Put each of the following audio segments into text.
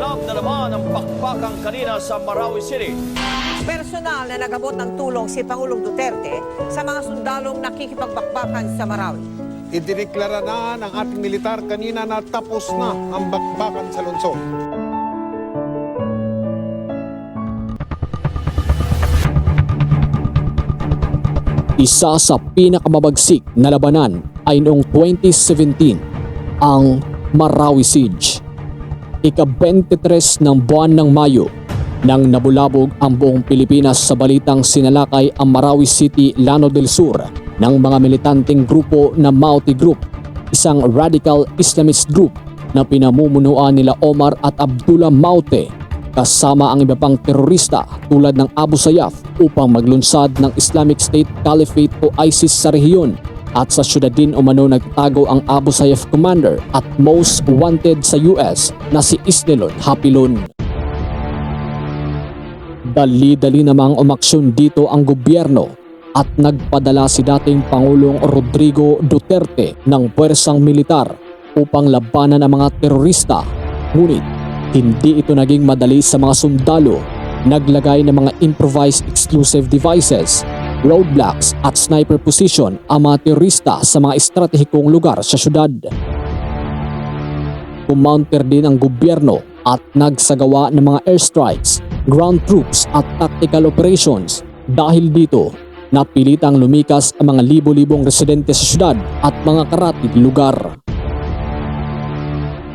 Biglang na naman ang pakpakan kanina sa Marawi City. Personal na nagabot ng tulong si Pangulong Duterte sa mga sundalong nakikipagbakbakan sa Marawi. Idineklara na ng ating militar kanina na tapos na ang bakbakan sa lungsod. Isa sa pinakamabagsik na labanan ay noong 2017, ang Marawi Siege. Ika-23 ng buwan ng Mayo nang nabulabog ang buong Pilipinas sa balitang sinalakay ang Marawi City, Lano del Sur ng mga militanteng grupo na Mauti Group, isang radical Islamist group na pinamumunuan nila Omar at Abdullah Maute kasama ang iba pang terorista tulad ng Abu Sayyaf upang maglunsad ng Islamic State Caliphate o ISIS sa rehiyon at sa syudad din umano nagtago ang Abu Sayyaf commander at most wanted sa US na si Isnilon Hapilon. Dali-dali namang umaksyon dito ang gobyerno at nagpadala si dating Pangulong Rodrigo Duterte ng puwersang militar upang labanan ang mga terorista. Ngunit hindi ito naging madali sa mga sundalo. Naglagay ng mga improvised explosive devices, roadblocks at sniper position ang mga terorista sa mga estratehikong lugar sa syudad. Pumounter din ang gobyerno at nagsagawa ng mga airstrikes, ground troops at tactical operations. Dahil dito, napilitang lumikas ang mga libo-libong residente sa syudad at mga karatig lugar.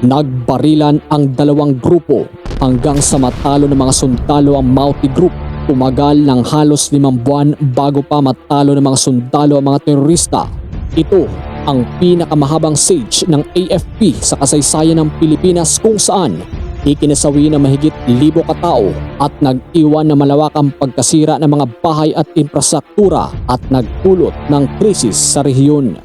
Nagbarilan ang dalawang grupo hanggang sa matalo ng mga sundalo ang Mauti Group. Tumagal ng halos limang buwan bago pa matalo ng mga sundalo ang mga terorista. Ito ang pinakamahabang siege ng AFP sa kasaysayan ng Pilipinas kung saan ikinasawi ng mahigit libo katao at nag-iwan ng malawakang pagkasira ng mga bahay at infrastruktura at nagpulot ng krisis sa rehiyon.